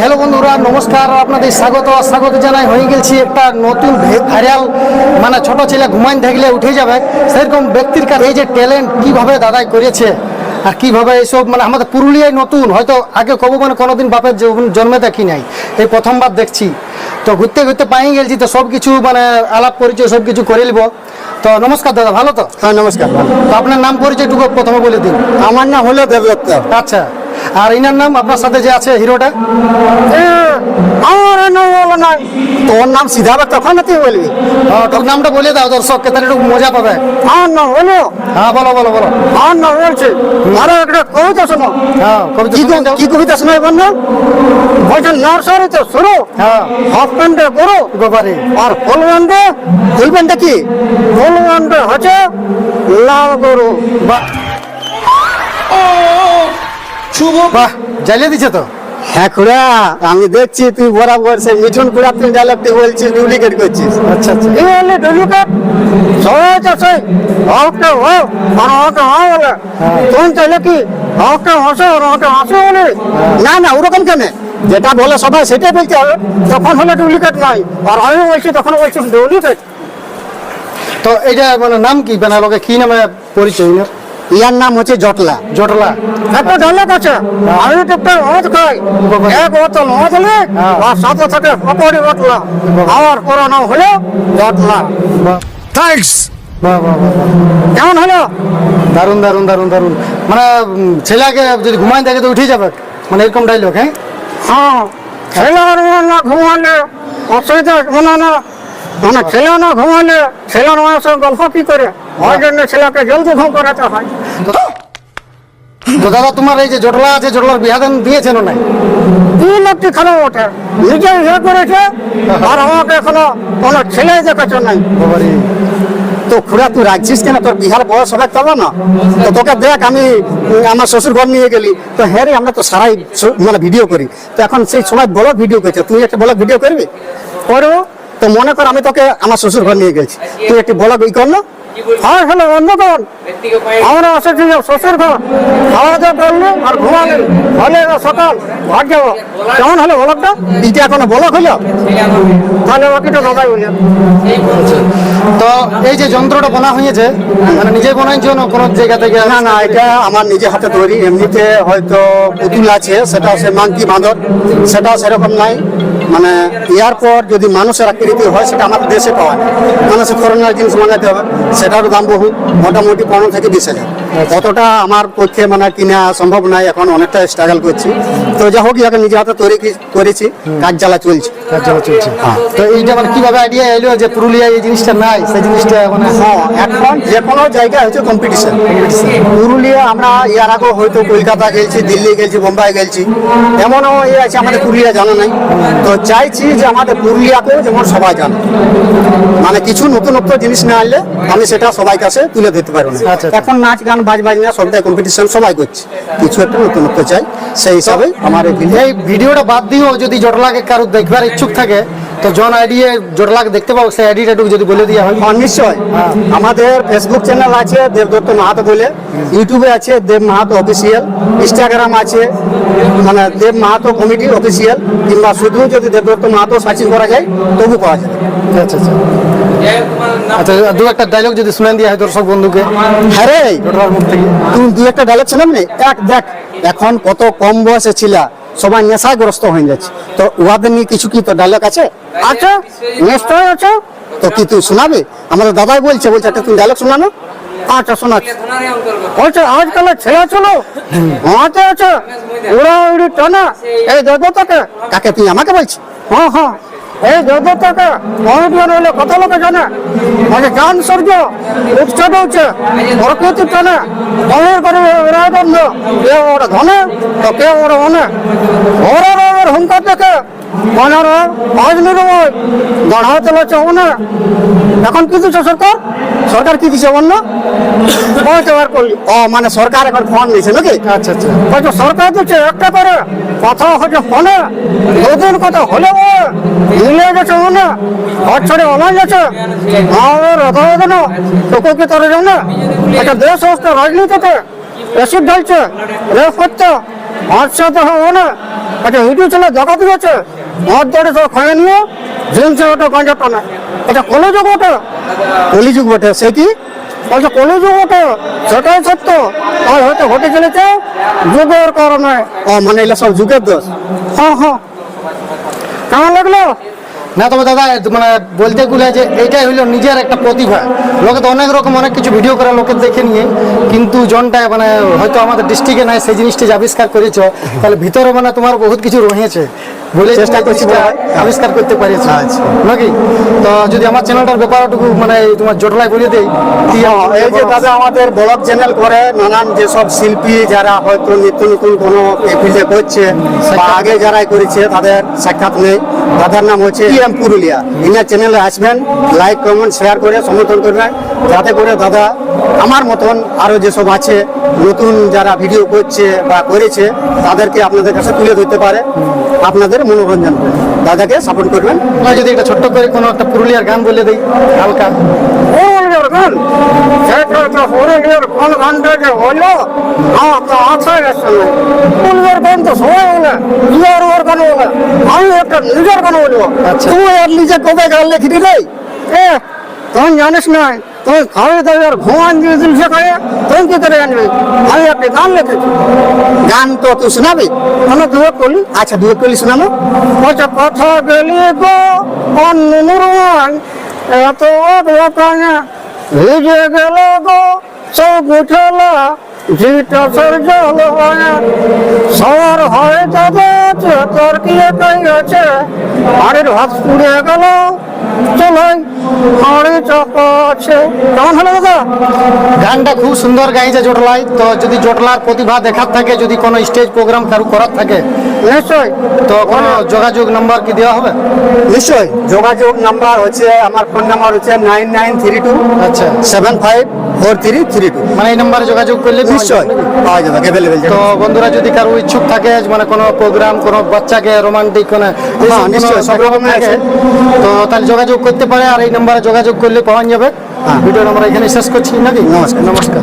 Hello বন্ধুরা নমস্কার। আপনাদের স্বাগত। স্বাগত জানাই। হয়ে গেছি একটা নতুন ভাইরাল মানে ছোট ছেলে ঘুমাইন থাকলে উঠে যাবে। সেরকম ব্যক্তির কাছে এই যে ট্যালেন্ট কীভাবে দাদাই করেছে আর কীভাবে এইসব মানে আমাদের পুরুলিয়ায় নতুন হয়তো আগে কবু মানে কোনোদিন বাপের জন্মে দেখি নাই। এই প্রথমবার দেখছি। তো ঘুরতে ঘুরতে পাই গেছি তো সব কিছু মানে আলাপ পরিচয় সব কিছু করে নিব। তো নমস্কার দাদা ভালো তো? হ্যাঁ নমস্কার। তো আপনার নাম পরিচয়টুকু প্রথমে বলে দিন। আমার নাম হলো দেবদত্ত। আচ্ছা আর ইনার নাম আপনার সাথে যে আছে হিরোটা? আমার নাম হলো তোর নাম সিধা তখন তুই বলবি? ও, তোর নামটা বলে দাও দর্শককে তাহলে একটু মজা পাবে। আমার নাম হলো হ্যাঁ বলো বলো বলো। আমার নাম বলছে। আরও একটা কবিতা শোনো। হ্যাঁ কবিতা কি কবিতা শোনাই বন্ধু বলছে নার্সারিতে শুরু হ্যাঁ। হাফ প্যান্টে গরু গোপারে। আর ফুল প্যান্টে ফুল প্যান্টে কি? ফুল প্যান্টে হচ্ছে লাল গরু। বাহ। বাহ জ্বালিয়ে দিছে তো। হ্যাঁ খুড়া আমি দেখছি তুই বরাবর সে মিঠুন খুড়া তুই ডায়লগটি বলছিস ডুপ্লিকেট করছিস। আচ্ছা আচ্ছা। এই বলে ডুপ্লিকেট সবাই আছে ওকে ও আর ওকে হ্যাঁ বলে। তুমি চাইলে কি ওকে হসে আর ওকে হাসে বলে? না না ওরকম কেন? যেটা বলে সবাই সেটাই বলতে হবে। তখন হলে ডুপ্লিকেট নাই আর আমি বলছি তখন বলছি ডুপ্লিকেট তো এটা মানে নাম কি? মানে লোকে কি নামে পরিচয়? ইনার ইয়ার নাম হচ্ছে জটলা। জটলা। একটা ডায়লগ আছে। আমি তো একটা মদ খাই। এক বোতল মদ হলে আর সাথে সাথে পকড়ি বটলা আমার করোনা হলে জটলা। বাহ। কেমন হলো? দারুণ দারুণ দারুণ দারুণ। মানে ছেলেকে যদি ঘুমাই থাকে তো উঠে যাবে। মানে এরকম ডাইলগ হ্যাঁ? হ্যাঁ। ছেলের না ঘুমালে অসুবিধা মানে না। মানে ছেলে না ঘুমালে ছেলের মায়ের সঙ্গে গল্প কি করে? ওই জন্য ছেলেকে জলদি ঘুম করাতে হয়। তো দাদা তোমার এই যে জটলা আছে জটলার বিহাদান দিয়েছেন নাই তিন একটি খারাপ ওঠে নিজে ইয়ে করেছে আর আমাকে এখনও কোনো ছেলে দেখাচ্ছে নাই। তো খুড়া তুই রাখছিস কেন? তোর বিহার বয়স হবে তবে না? তো তোকে দেখ আমি আমার শ্বশুর ঘর নিয়ে গেলি। তো হ্যাঁ রে আমরা তো সারাই মানে ভিডিও করি। তো এখন সেই সময় ব্লগ ভিডিও করছে। তুই একটা ব্লগ ভিডিও করবি? করব তো মনে কর আমি তোকে আমার শ্বশুর ঘর নিয়ে গেছি। তুই একটি বলা বই কর না হ্যাঁ হ্যালো বন্ধুগণ আমরা এসেছি শ্বশুর ঘর খাওয়া আর ঘুমালেন। হলে সকাল। ঘর যাব কেমন হলো ব্লগটা? এটা এখনও ব্লগ হলো? তাহলে বাকিটা দাদাই বলি তো এই যে যন্ত্রটা বানা হয়েছে মানে নিজে বানাইছো না কোনো জায়গা থেকে? না না এটা আমার নিজে হাতে তৈরি। এমনিতে হয়তো পুতুল আছে সেটা সে মাংকি বাঁদর। সেটা সেরকম নাই। মানে ইয়ার পর যদি মানুষের আকৃতি হয় সেটা আমাদের দেশে পাওয়া যায়। মানুষের করোনার জিনিস মানাতে হবে। সেটারও দাম বহু। মোটামুটি পনেরো থেকে বিশ হাজার। অতটা আমার পক্ষে মানে কিনা সম্ভব নয় এখন অনেকটা স্ট্রাগল করছি। তো যা হোক ইয়াকে নিজে হাতে তৈরি করেছি কাজ জ্বালা চলছে। কাজ চালা চলছে তো এইটা মানে কীভাবে আইডিয়া এলো যে পুরুলিয়ায় এই জিনিসটা নাই সেই জিনিসটা মানে হ্যাঁ এখন যে কোনো জায়গায় হচ্ছে কম্পিটিশন পুরুলিয়া আমরা ইয়ার আগে হয়তো কলকাতা গেছি দিল্লি গেছি বোম্বাই গেছি এমনও ইয়ে আছে আমাদের পুরুলিয়া জানা নাই। তো চাইছি যে আমাদের পুরুলিয়াতেও যেমন সবাই জানে। মানে কিছু নতুনত্ব জিনিস না আনলে আমি সেটা সবাই কাছে তুলে ধরতে পারব না। আচ্ছা, আচ্ছা। এখন নাচ গান বাজ বাজনা সবটাই কম্পিটিশন সবাই করছে। কিছু একটা নতুনত্ব চাই সেই হিসাবে আমার এই ভিডিওটা বাদ দিয়েও যদি জটলাকে কারও দেখবার ইচ্ছুক থাকে তো জন আইডিয়া জটলাকে দেখতে পাবো সেই আইডিটা একটু যদি বলে দেওয়া হয়। হ্যাঁ নিশ্চয়। আমাদের ফেসবুক চ্যানেল আছে দেবদত্ত মাহাতো বলে। ইউটিউবে আছে দেব মাহাতো অফিসিয়াল ইনস্টাগ্রাম আছে মানে দেব মাহাতো কমিটি অফিসিয়াল কিংবা শুধু যদি দেবদত্ত মাহাতো সার্চিং করা যায় তবু পাওয়া যাবে। আচ্ছা আচ্ছা। আচ্ছা দু একটা ডায়লগ যদি শুনে দেওয়া হয় তোর সব বন্ধুকে। হ্যাঁ রে তুমি দু একটা ডায়লগ ছিলাম না? এক দেখ এখন কত কম বয়সে ছিল সবাই নেশাগ্রস্ত হয়ে যাচ্ছে। তো উহাদের নিয়ে কিছু কি তো ডায়লগ আছে? আছে নিশ্চয় আছে। তো কি তুই শোনাবে? আমাদের দাদাই বলছে বলছে একটা তুমি ডায়লগ শোনানো? আচ্ছা শোনাচ্ছি। বলছে আজকালের ছেলে ছিল হাতে আছে উড়ি টানা। এই দেবতাকে কাকে তুই আমাকে বলছিস হ্যাঁ হ্যাঁ। এই দেবতাকে মহাবীর হলে কত লোকে জানে। আগে গান সূর্য উৎসব হচ্ছে। প্রকৃতি টানে। মনের করে ওরা বন্ধ। কেউ ওরা ধনে, তো কেউ ওরা ওরা ওর হুঙ্কার দেখে মনের আজ নিরবয় গড়া তোলা চৌনে এখন কি দিচ্ছে সরকার? সরকার কি দিচ্ছে অন্য বলতে বার করলি ও মানে সরকার এখন ফোন দিয়েছে নাকি? আচ্ছা আচ্ছা। হয়তো সরকার দিচ্ছে একটা করে। কথা হচ্ছে ফোনে। দুদিন কথা হলে মিলে গেছে মনে ঘর ছেড়ে অনাই গেছে। আমাদের কথা হবে না। তোকে কি তোরা যাও না একটা দেশ অবস্থা রাজনীতিতে অ্যাসিড ঢালছে। রেপ হচ্ছে। আচ্ছা তো হবে না একটা ইউটিউব চ্যানেল দেখা দিয়েছে নিয়ে জিনসে ওটা গাঁজা টানা। এটা কলেযুগ ওটা কলিযুগ বটে, সে কি? বলছে কলিযুগ বটে, সেটাই সত্য। আর হয়তো ঘটে চলেছে, যুগের কারণে। ও মানে এগুলো সব যুগের দোষ। হ্যাঁ হ্যাঁ কেমন লাগল? না তবে দাদা মানে বলতে গুলে যে এইটাই হলো নিজের একটা প্রতিভা। লোকে তো অনেক রকম অনেক কিছু ভিডিও করে লোকে দেখে নিয়ে কিন্তু জনটা মানে হয়তো আমাদের ডিস্ট্রিক্টে নাই সেই জিনিসটা যে আবিষ্কার করেছ তাহলে ভিতরে মানে তোমার বহুত কিছু রয়েছে বলে চেষ্টা করছি আবিষ্কার করতে পারিয়েছো। আচ্ছা। নাকি? তো যদি আমার চ্যানেলটার ব্যাপারটুকু মানে তোমার জটলায় বলে দেই কি হ্যাঁ, এই যে দাদা আমাদের ব্লগ চ্যানেল করে নানান যেসব শিল্পী যারা হয়তো নিত্য নতুন কোনো ফিল্ডে করছে বা আগে যারাই করেছে তাদের সাক্ষাৎ নেই। তাদের নাম হচ্ছে এম পুরুলিয়া। ইনার চ্যানেলে আসবেন লাইক কমেন্ট শেয়ার করে সমর্থন করবেন। যাতে করে দাদা আমার মতন আরও যেসব আছে নতুন যারা ভিডিও করছে বা করেছে তাদেরকে আপনাদের কাছে তুলে ধরতে পারে। আপনাদের মনোরঞ্জন দাদাকে সাপোর্ট করবেন। যদি একটা ছোট্ট করে কোনো একটা পুরুলিয়ার গান বলে দিই হালকা। পুরুলিয়ার সেটা তো পুরুলিয়ার কোন গানটা যে হলো আমার তো মাথায় গেছে। না গান তো সবাই বলে ওর গান বলে আমি একটা নিজের গান বলব আচ্ছা। তুই আর নিজে কবে গান লিখি দিলে এ তুই জানিস না তুই খাওয়াই দাবি আর ঘুমান দিয়ে দিল সেখানে তুই কি করে জানবি আমি একটা গান লিখেছি। গান তো তুই শোনাবি? আমি দুয়েট করলি আচ্ছা দুয়েট করলি শোনাবো। আচ্ছা কথা গেলি গো অন্য এত অদকানা ভিজে গেল গো, চোখ উঠলা, জিটা সর জল সর হয় তাদের তোর কি একাই আছে? আরে ভাত পুড়ে গেল আরে চাপা আছে। কেমন হলো দাদা? গানটা খুব সুন্দর গাইছে জোটলাই। তো যদি জোটলার প্রতিভা দেখার থাকে যদি কোনো স্টেজ প্রোগ্রাম কারু করার থাকে নিশ্চয়। তো কোনো যোগাযোগ নাম্বার কি দেওয়া হবে? নিশ্চয়। যোগাযোগ নাম্বার হচ্ছে আমার ফোন নাম্বার হচ্ছে নাইন নাইন থ্রি টু আচ্ছা। Seven five four three three two. মানে এই নাম্বারে যোগাযোগ করলে নিশ্চয় যাবে। পাওয়া যাবে অ্যাভেলেবেল তো বন্ধুরা যদি কারও ইচ্ছুক থাকে মানে কোনো প্রোগ্রাম কোনো বাচ্চাকে রোমান্টিক কোনো নিশ্চয় হ্যাঁ, সব রকম থাকে, তো তাহলে যোগাযোগ করতে পারে আর এই নাম্বারে যোগাযোগ করলে পাওয়া যাবে। হ্যাঁ। ভিডিও আমরা এখানে শেষ করছি নাকি? নমস্কার। নমস্কার।